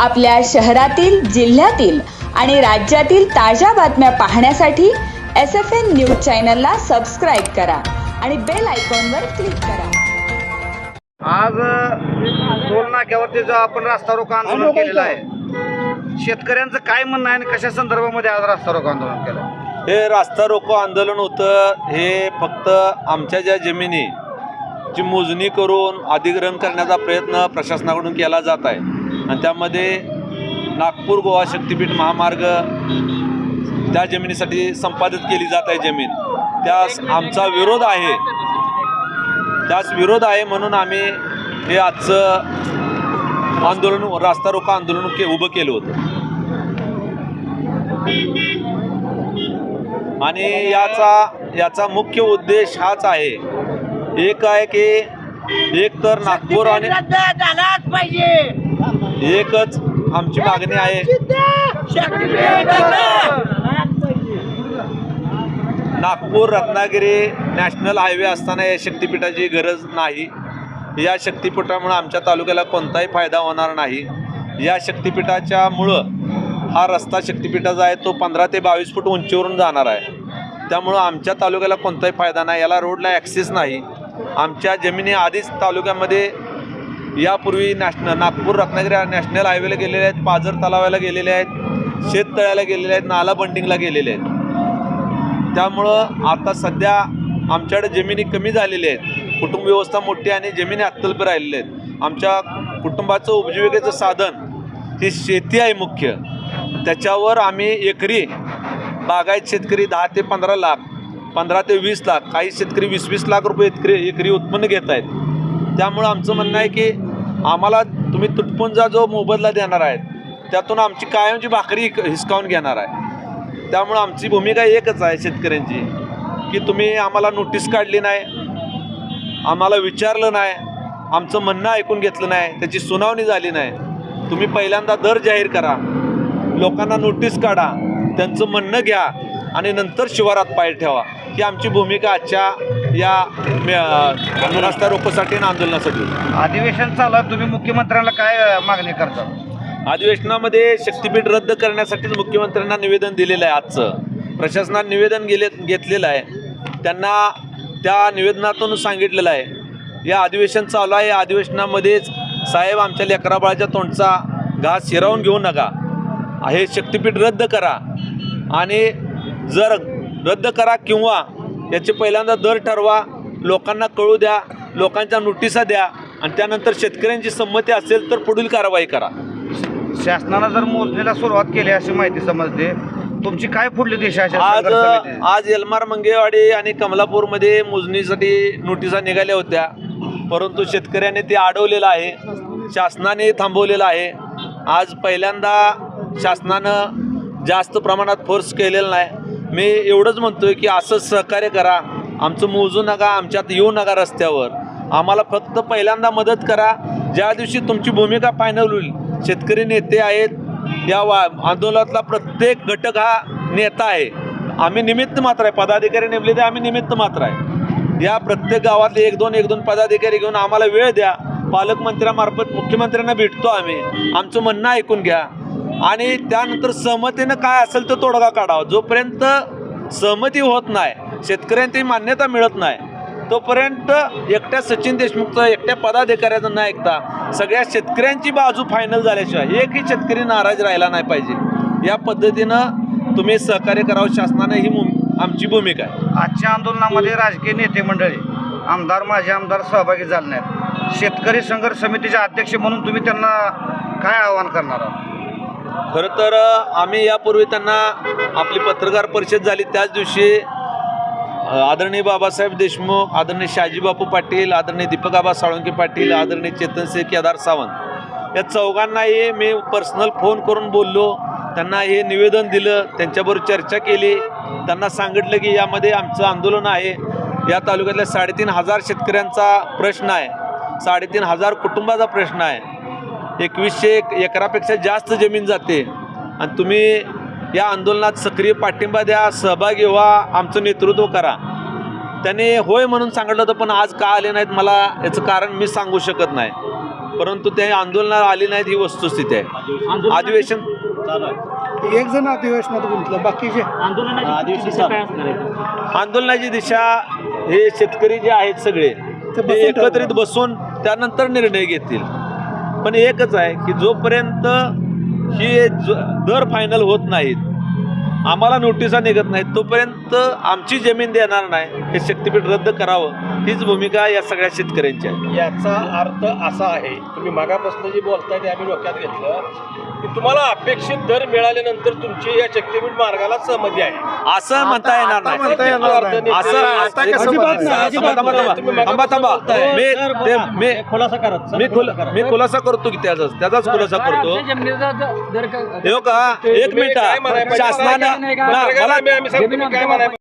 आपल्या शहरातील जिल्ह्यातील आणि राज्यातील ताज्या बातम्या पाहण्यासाठी एस एफ एन न्यूज चॅनलला सबस्क्राईब करा आणि बेल आयकॉनवर क्लिक करा. आज टोल नाक्यावरती जो आपण रास्ता रोको आंदोलन केलेलं आहे शेतकऱ्यांचं काय म्हणणं आहे आणि कशा संदर्भामध्ये आज रास्ता रोको आंदोलन केलं? हे रास्ता रोको आंदोलन होतं हे फक्त आमच्या ज्या जमिनी ची मोजणी करून अधिग्रहण करण्याचा प्रयत्न प्रशासनाकडून केला जात आहे. आणि त्यामध्ये नागपूर गोवा शक्तीपीठ महामार्ग त्या जमिनीसाठी संपादित केली जात आहे जमीन. त्यास आमचा विरोध आहे. त्यास विरोध आहे म्हणून आम्ही हे आजचं आंदोलन रास्ता रोको आंदोलन के उभं केलं होतं. आणि याचा याचा मुख्य उद्देश हाच आहे. एक आहे की एक तर नागपूर आणि पाहिजे. एकच आमची मागणी आहे. नागपूर रत्नागिरी नॅशनल हायवे असताना या शक्तिपीठाची गरज नाही. या शक्तिपीठामुळं आमच्या तालुक्याला कोणताही फायदा होणार नाही. या शक्तिपीठाच्यामुळं हा रस्ता शक्तिपीठाचा आहे तो पंधरा ते बावीस फूट उंचीवरून जाणार आहे. त्यामुळं आमच्या तालुक्याला कोणताही फायदा नाही याला रोडला ॲक्सेस नाही. आमच्या जमिनी आधीच तालुक्यामध्ये यापूर्वी नॅशनल नागपूर रत्नागिरी नॅशनल हायवेला गेलेले आहेत पाझर तलावाला गेलेले आहेत शेततळ्याला गेलेले आहेत नाला बंडिंगला गेलेले आहेत. त्यामुळं आता सध्या आमच्याकडे जमिनी कमी झालेल्या आहेत. कुटुंब व्यवस्था मोठी आणि जमिनी अत्यल्प राहिलेल्या आहेत. आमच्या कुटुंबाचं उपजीविकेचं साधन ही शेती आहे मुख्य. त्याच्यावर आम्ही एकरी बागायत शेतकरी दहा ते पंधरा लाख पंधरा ते वीस लाख काही शेतकरी वीस वीस लाख रुपये एकरी एकरी उत्पन्न घेत आहेत. त्यामुळं आमचं म्हणणं आहे की आम्हाला तुम्ही तुटपुंजा जो मोबदला देणार आहेत त्यातून आमची कायमची भाकरी हिसकावून घेणार आहे. त्यामुळं आमची भूमिका एकच आहे शेतकऱ्यांची की तुम्ही आम्हाला नोटीस काढली नाही आम्हाला विचारलं नाही आमचं म्हणणं ऐकून घेतलं नाही त्याची सुनावणी झाली नाही. तुम्ही पहिल्यांदा दर जाहीर करा लोकांना नोटीस काढा त्यांचं म्हणणं घ्या आणि नंतर शिवारात पाय ठेवा. ही आमची भूमिका आजच्या या रस्ता रोकोसाठी आणि आंदोलनासाठी. अधिवेशन चालू आहे. तुम्ही मुख्यमंत्र्यांना काय मागणी करता? अधिवेशनामध्ये शक्तीपीठ रद्द करण्यासाठीच मुख्यमंत्र्यांना निवेदन दिलेलं आहे आजचं. प्रशासनाने निवेदन गेले घेतलेलं आहे. त्यांना त्या निवेदनातून सांगितलेलं आहे. या अधिवेशन चालू आहे. या अधिवेशनामध्येच साहेब आमच्या लेकराबाळाच्या तोंडचा घास हिरावून घेऊ नका. हे शक्तीपीठ रद्द करा. आणि जर रद्द करा किंवा याचे पहिल्यांदा दर ठरवा लोकांना कळू द्या लोकांच्या नोटिसा द्या आणि त्यानंतर शेतकऱ्यांची संमती असेल तर पुढील कारवाई करा. शासनानं जर मोजणीला सुरुवात केली अशी माहिती समजते तुमची काय पुढली दिशा आज संघर्ष समितीची? आज एलमार मंगेवाडी आणि कमलापूरमध्ये मोजणीसाठी नोटिसा निघाल्या होत्या परंतु शेतकऱ्याने ते अडवलेलं आहे शासनाने थांबवलेलं आहे. आज पहिल्यांदा शासनानं जास्त प्रमाणात फोर्स केलेला नाही. मी एवढंच म्हणतोय की असं सहकार्य करा. आमचं मोजू नका आमच्यात येऊ नका रस्त्यावर. आम्हाला फक्त पहिल्यांदा मदत करा. ज्या दिवशी तुमची भूमिका फायनल होईल शेतकरी नेते आहेत या वा आंदोलनातला प्रत्येक घटक हा नेता आहे. आम्ही निमित्त मात्र आहे. पदाधिकारी नेमले ते आम्ही निमित्त मात्र आहे. या प्रत्येक गावातले एक दोन एक दोन पदाधिकारी घेऊन आम्हाला वेळ द्या. पालकमंत्र्यामार्फत मुख्यमंत्र्यांना भेटतो आम्ही. आमचं म्हणणं ऐकून घ्या. आणि त्यानंतर सहमतीनं काय असेल तर तोडगा काढावा. जोपर्यंत सहमती होत नाही शेतकऱ्यांची मान्यता मिळत नाही तोपर्यंत एकट्या सचिन देशमुखचं एकट्या पदाधिकाऱ्याचं न ऐकता सगळ्या शेतकऱ्यांची बाजू फायनल झाल्याशिवाय एकही शेतकरी नाराज राहिला नाही पाहिजे. या पद्धतीनं तुम्ही सहकार्य करावं. शासनानं ही आमची भूमिका आहे. आजच्या आंदोलनामध्ये राजकीय नेते मंडळी आमदार माझे आमदार सहभागी झाले नाहीत. शेतकरी संघर्ष समितीचे अध्यक्ष म्हणून तुम्ही त्यांना काय आवाहन करणार आहात? खरं तर आम्ही यापूर्वी त्यांना आपली पत्रकार परिषद झाली. त्याच दिवशी आदरणीय बाबासाहेब देशमुख आदरणीय शाजीबापू पाटील आदरणीय दीपकआबा साळुंके पाटील आदरणीय चेतनसिंह केदार सावंत या चौघांनाही मी पर्सनल फोन करून बोललो. त्यांना हे निवेदन दिलं. त्यांच्याबरोबर चर्चा केली. त्यांना सांगितलं की यामध्ये आमचं आंदोलन आहे. या तालुक्यातल्या साडेतीन हजार शेतकऱ्यांचा प्रश्न आहे. साडेतीन हजार कुटुंबाचा प्रश्न आहे. एकवीसशे एक एकरापेक्षा जास्त जमीन जाते. आणि तुम्ही या आंदोलनात सक्रिय पाठिंबा द्या सहभागी व्हा आमचं नेतृत्व करा. त्याने होय म्हणून सांगितलं होतं पण आज का आले नाहीत मला याचं कारण मी सांगू शकत नाही. परंतु ते आंदोलनाला आली नाहीत ही वस्तुस्थिती आहे. अधिवेशन एक जण अधिवेशनात गुंतलं बाकीचे आंदोलनाची दिशा हे शेतकरी जे आहेत सगळे ते एकत्रित बसून त्यानंतर निर्णय घेतील. पण एकच आहे की जोपर्यंत ही ज- दर फायनल होत नाहीत आम्हाला नोटिसा निघत नाहीत. तोपर्यंत आमची जमीन देणार नाही हे शक्तीपीठ रद्द करावं. हीच भूमिका या सगळ्या शेतकऱ्यांची आहे. याचा अर्थ असा आहे तुम्ही मागापासून जे बोलताय ते आम्ही डोक्यात घेतलं की तुम्हाला अपेक्षित दर मिळाल्यानंतर तुमची या शक्तीपीठ मार्गाला सहमती आहे. असं म्हणता येणार नाही. नाही. असं? नाही, थांबा, थांबा. मी खुलासा करत मी खुला मी खुलासा करतो की त्याचाच त्याचाच खुलासा करतो. हे का? एक मिनिट. काय पाहिजे? शासनानं पत्रकार मला आम्ही- सांगतो, तुम्ही काय म्हणायला